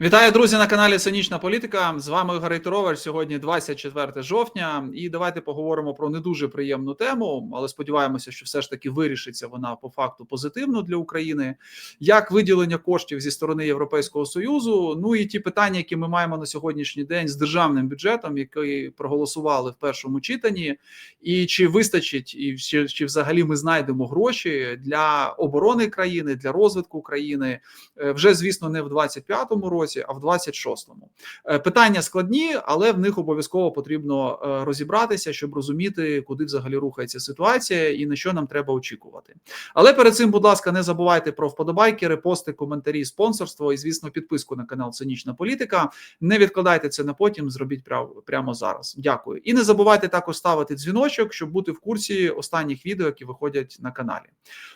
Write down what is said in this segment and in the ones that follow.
Вітаю, друзі, на каналі Сонячна Політика. З вами Ігор Рейтерович. Сьогодні 24 жовтня, і давайте поговоримо про не дуже приємну тему, але сподіваємося, що все ж таки вирішиться вона по факту позитивно для України. Як виділення коштів зі сторони Європейського союзу? Ну і ті питання, які ми маємо на сьогоднішній день з державним бюджетом, який проголосували в першому читанні, і чи вистачить, і чи, чи взагалі ми знайдемо гроші для оборони країни, для розвитку країни Е, вже звісно не в 25-му році році, а в 26-му. Е, питання складні, але в них обов'язково потрібно е, розібратися, щоб розуміти, куди взагалі рухається ситуація і на що нам треба очікувати. Але перед цим, будь ласка, не забувайте про вподобайки, репости, коментарі, спонсорство і, звісно, підписку на канал Цинічна Політика. Не відкладайте це на потім, зробіть прямо зараз. Дякую. І не забувайте також ставити дзвіночок, щоб бути в курсі останніх відео, які виходять на каналі.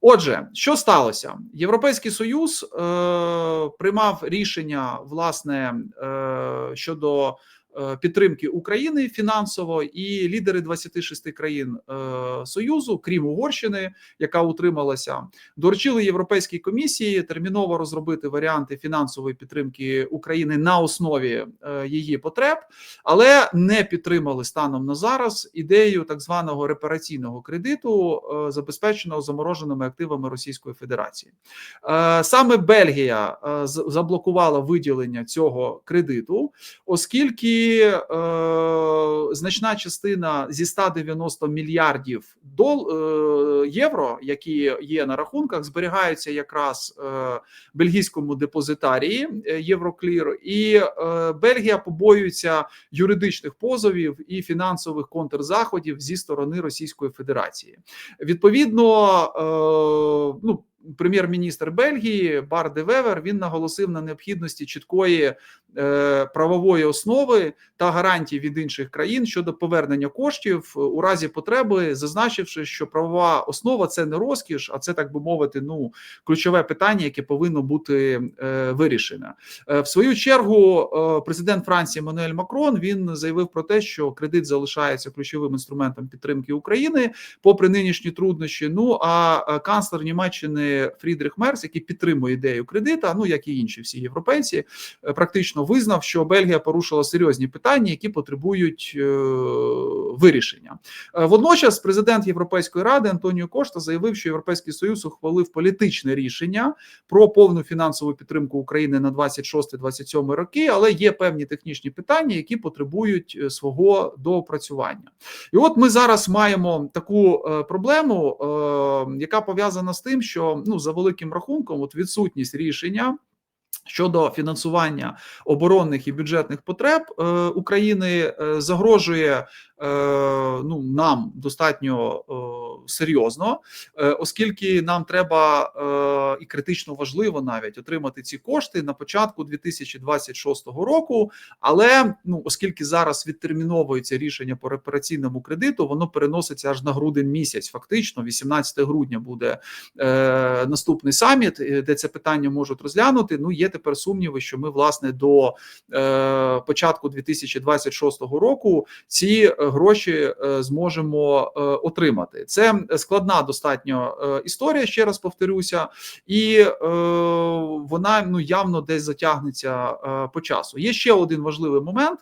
Отже, що сталося? Європейський союз е, приймав рішення власне е, щодо підтримки України фінансово, і лідери 26 країн е, Союзу, крім Угорщини, яка утрималася, доручили Європейській комісії терміново розробити варіанти фінансової підтримки України на основі е, її потреб, але не підтримали станом на зараз ідею так званого репараційного кредиту, забезпеченого замороженими активами Російської Федерації. Саме Бельгія заблокувала виділення цього кредиту, оскільки е, значна частина зі 190 мільярдів дол, е, євро, які є на рахунках, зберігаються якраз е, бельгійському депозитарії е, Євроклір, і е, Бельгія побоюється юридичних позовів і фінансових контрзаходів зі сторони Російської Федерації. Відповідно, е, ну прем'єр-міністр Бельгії Бар де Вевер він наголосив на необхідності чіткої е, правової основи та гарантій від інших країн щодо повернення коштів у разі потреби, зазначивши, що правова основа це не розкіш, а це так би мовити, ну ключове питання, яке повинно бути е, вирішене. Е, в свою чергу е, президент Франції Мануель Макрон він заявив про те, що кредит залишається ключовим інструментом підтримки України, попри нинішні труднощі. Ну а е, канцлер Німеччини. Фрідрих Мерс, який підтримує ідею кредита, ну як і інші всі європейці, е, практично визнав, що Бельгія порушила серйозні питання, які потребують е, вирішення. Е, водночас, президент Європейської ради Антоніо Кошта заявив, що Європейський Союз ухвалив політичне рішення про повну фінансову підтримку України на 26-27 роки, але є певні технічні питання, які потребують свого доопрацювання. І от ми зараз маємо таку проблему, яка пов'язана з тим, що ну за великим рахунком, от відсутність рішення. Щодо фінансування оборонних і бюджетних потреб е, України е, загрожує Е, ну нам достатньо е, серйозно, е, оскільки нам треба і критично важливо навіть отримати ці кошти на початку 2026 року. Але ну оскільки зараз відтерміновується рішення по репараційному кредиту, воно переноситься аж на грудень місяць. Фактично, 18 грудня буде е, наступний саміт, де це питання можуть розглянути. Ну є тепер сумніви, що ми власне до е, початку 2026 року ці гроші е, зможемо е, отримати. Це складна достатньо е, історія. Ще раз повторюся, і вона ну явно десь затягнеться по часу. Є ще один важливий момент: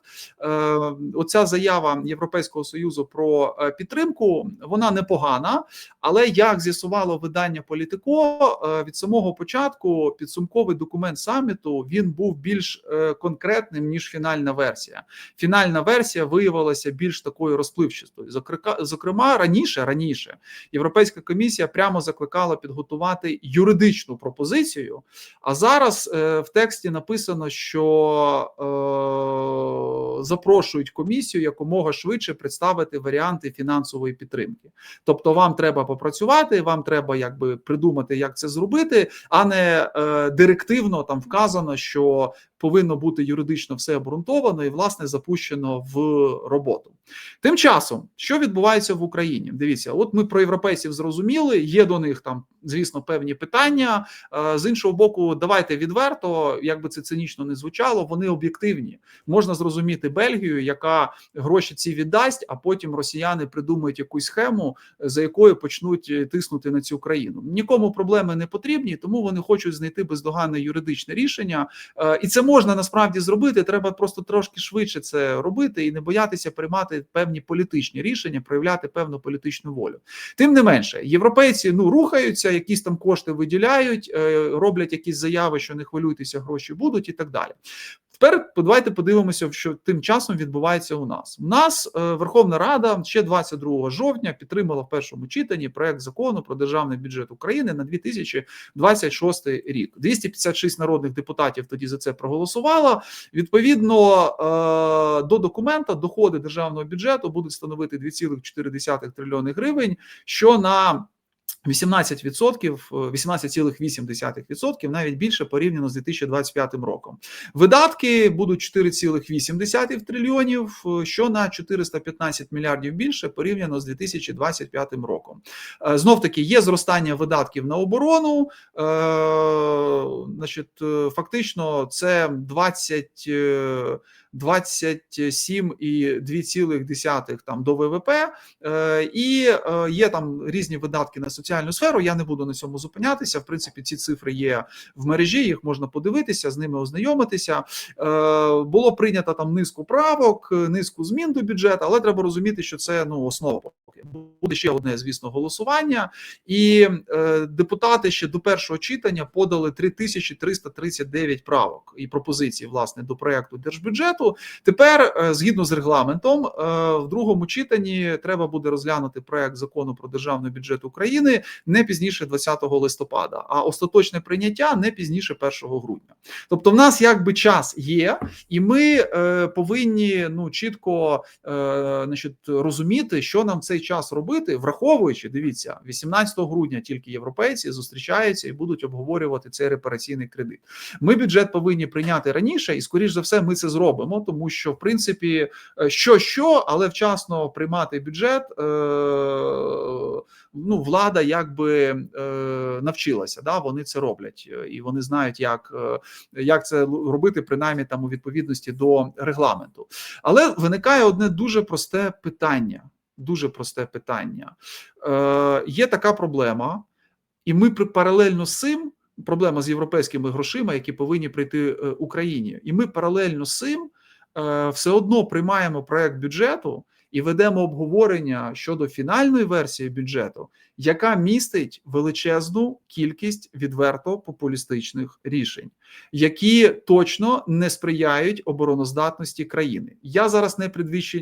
оця заява Європейського союзу про підтримку. Вона непогана, але як з'ясувало видання Політико від самого початку підсумковий документ саміту він був більш конкретним ніж фінальна версія. Фінальна версія виявилася більш такою розпливчастою. Зокрема, раніше раніше Європейська комісія прямо закликала підготувати юридичну пропозицію. А зараз е, в тексті написано, що е, запрошують комісію якомога швидше представити варіанти фінансової підтримки. Тобто, вам треба попрацювати, вам треба якби придумати, як це зробити, а не е, директивно там вказано, що повинно бути юридично все обґрунтовано і власне запущено в роботу. Тим часом, що відбувається в Україні? Дивіться, от ми ми про європейців зрозуміли. Є до них там, звісно, певні питання. Е, З іншого боку, давайте відверто, як би це цинічно не звучало, вони об'єктивні. Можна зрозуміти Бельгію, яка гроші ці віддасть, а потім росіяни придумають якусь схему, за якою почнуть е, тиснути на цю країну. Нікому проблеми не потрібні, тому вони хочуть знайти бездоганне юридичне рішення, Е, і це можна насправді зробити. Треба просто трошки швидше це робити і не боятися приймати певні політичні рішення, проявляти певну політичну волю. Тим не менше, європейці ну рухаються, якісь там кошти виділяють, е, роблять якісь заяви, що не хвилюйтеся, гроші будуть, і так далі. Тепер давайте подивимося, що тим часом відбувається у нас. У нас е, Верховна Рада ще 22 жовтня підтримала в першому читанні проект закону про державний бюджет України на 2026 рік. 256 народних депутатів тоді за це проголосувало. Відповідно е, до документа доходи державного бюджету будуть становити 2,4 трильйони гривень, що на 18%, 18,8%, навіть більше порівняно з 2025 роком. Видатки будуть 4,8 трильйонів, що на 415 мільярдів більше порівняно з 2025 роком. Е, Знов таки є зростання видатків на оборону. Е, Значить, е, фактично, це 20. Е, 27,2 там до ВВП, е, і е, є там різні видатки на соціальну сферу. Я не буду на цьому зупинятися. В принципі, ці цифри є в мережі, їх можна подивитися, з ними ознайомитися. Е, Було прийнято там низку правок, низку змін до бюджету, але треба розуміти, що це ну основа. Буде ще одне, звісно, голосування, і депутати ще до першого читання подали 3339 правок і пропозицій власне до проекту держбюджету. Тепер, е, згідно з регламентом, е, в другому читанні треба буде розглянути проект закону про державний бюджет України не пізніше 20 листопада, а остаточне прийняття не пізніше 1 грудня. Тобто, в нас якби час є, і ми е, повинні ну чітко значить, розуміти, що нам в цей час робити, враховуючи, дивіться, 18 грудня тільки європейці зустрічаються і будуть обговорювати цей репараційний кредит. Ми бюджет повинні прийняти раніше, і скоріш за все, ми це зробимо, тому що в принципі е, що що, але вчасно приймати бюджет. Е, Ну, влада якби е, навчилася, да вони це роблять, і вони знають, як як це робити, принаймні там у відповідності до регламенту. Але виникає одне дуже просте питання. Дуже просте питання. Е, Є така проблема, і ми при паралельно з цим проблема з європейськими грошима, які повинні прийти Україні, і ми паралельно з цим все одно приймаємо проект бюджету і ведемо обговорення щодо фінальної версії бюджету, яка містить величезну кількість відверто популістичних рішень, які точно не сприяють обороноздатності країни. Я зараз не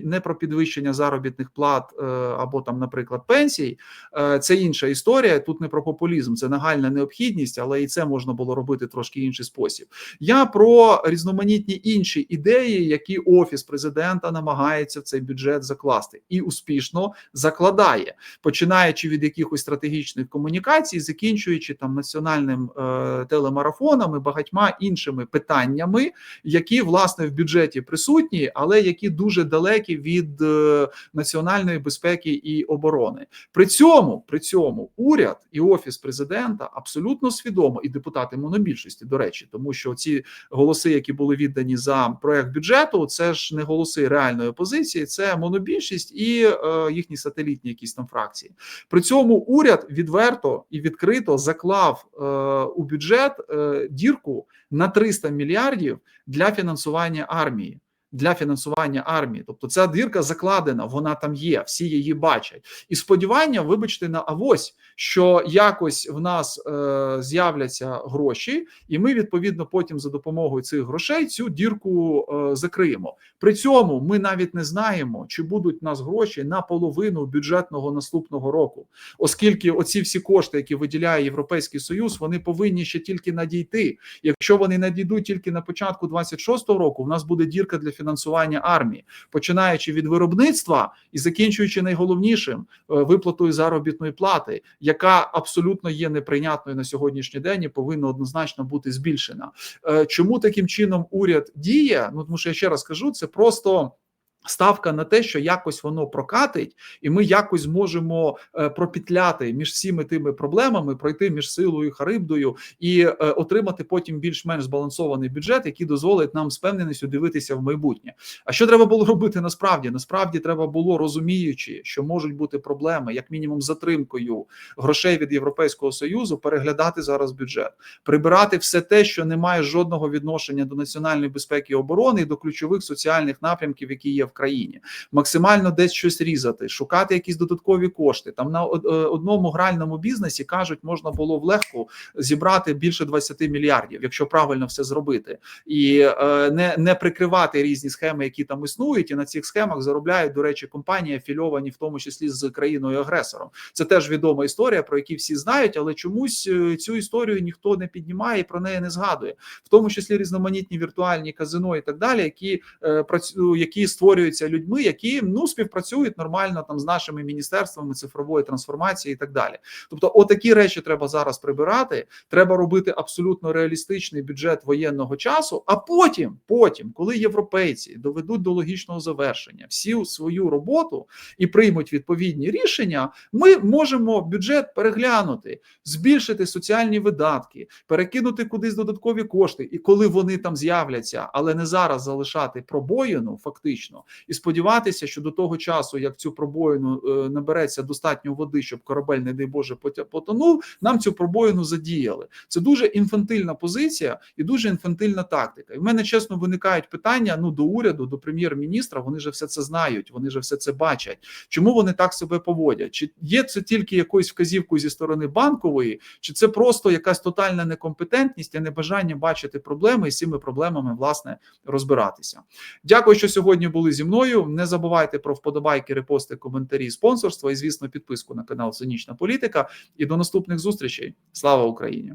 не про підвищення заробітних плат е, або там, наприклад, пенсій. Е, це інша історія. Тут не про популізм, це нагальна необхідність, але і це можна було робити трошки інший спосіб. Я про різноманітні інші ідеї, які офіс президента намагається в цей бюджет закласти, і успішно закладає, починаючи від якихось стратегічних комунікацій, закінчуючи там національним е, телемарафоном і багатьма іншими питаннями, які власне в бюджеті присутні, але які дуже далекі від е, національної безпеки і оборони. При цьому при цьому уряд і офіс президента абсолютно свідомо, і депутати монобільшості, до речі, тому що ці голоси, які були віддані за проект бюджету, це ж не голоси реальної опозиції, це монобільшість і е, їхні сателітні якісь там фракції. При цьому уряд відверто і відкрито заклав е, у бюджет е, дірку на 300 мільярдів для фінансування армії. Для фінансування армії, тобто ця дірка закладена, вона там є, всі її бачать, і сподівання, вибачте, на авось, що якось в нас е, з'являться гроші, і ми відповідно потім за допомогою цих грошей цю дірку е, закриємо. При цьому ми навіть не знаємо, чи будуть в нас гроші на половину бюджетного наступного року, оскільки оці всі кошти, які виділяє Європейський Союз, вони повинні ще тільки надійти. Якщо вони надійдуть тільки на початку 26-го року, в нас буде дірка для армії, починаючи від виробництва і закінчуючи найголовнішим е, виплатою заробітної плати, яка абсолютно є неприйнятною на сьогоднішній день і повинна однозначно бути збільшена. Е, Чому таким чином уряд діє? Ну тому що я ще раз кажу, це просто. Ставка на те, що якось воно прокатить, і ми якось зможемо е, пропітляти між всіми тими проблемами, пройти між силою Харибдою і е, отримати потім більш-менш збалансований бюджет, який дозволить нам з певненістю дивитися в майбутнє. А що треба було робити насправді? Насправді треба було розуміючи, що можуть бути проблеми, як мінімум, затримкою грошей від Європейського союзу, переглядати зараз бюджет, прибирати все те, що не має жодного відношення до національної безпеки і оборони і до ключових соціальних напрямків, які є в країні, максимально десь щось різати, шукати якісь додаткові кошти. Там на е, одному гральному бізнесі кажуть, можна було в легку зібрати більше 20 мільярдів, якщо правильно все зробити, і е, не, не прикривати різні схеми, які там існують, і на цих схемах заробляють, до речі, компанії афільовані, в тому числі з країною агресором. Це теж відома історія, про які всі знають, але чомусь е, цю історію ніхто не піднімає і про неї не згадує, в тому числі різноманітні віртуальні казино і так далі, які е, працю- які створюються людьми, які ну співпрацюють нормально там з нашими міністерствами цифрової трансформації і так далі. Тобто, отакі речі треба зараз прибирати. Треба робити абсолютно реалістичний бюджет воєнного часу. А потім, потім, коли європейці доведуть до логічного завершення всю свою роботу і приймуть відповідні рішення, ми можемо бюджет переглянути, збільшити соціальні видатки, перекинути кудись додаткові кошти, і коли вони там з'являться, але не зараз залишати пробоїну, фактично, і сподіватися, що до того часу, як цю пробоїну е, набереться достатньо води, щоб корабель, не дай Боже, потонув, нам цю пробоїну задіяли. Це дуже інфантильна позиція і дуже інфантильна тактика. І в мене чесно виникають питання ну до уряду, до прем'єр-міністра. Вони же все це знають, вони же все це бачать. Чому вони так себе поводять? Чи є це тільки якоюсь вказівкою зі сторони банкової, чи це просто якась тотальна некомпетентність і небажання бачити проблеми і з цими проблемами власне розбиратися? Дякую, що сьогодні були зі мною. Не забувайте про вподобайки, репости, коментарі, спонсорство і, звісно, підписку на канал Цинічна Політика. І до наступних зустрічей. Слава Україні!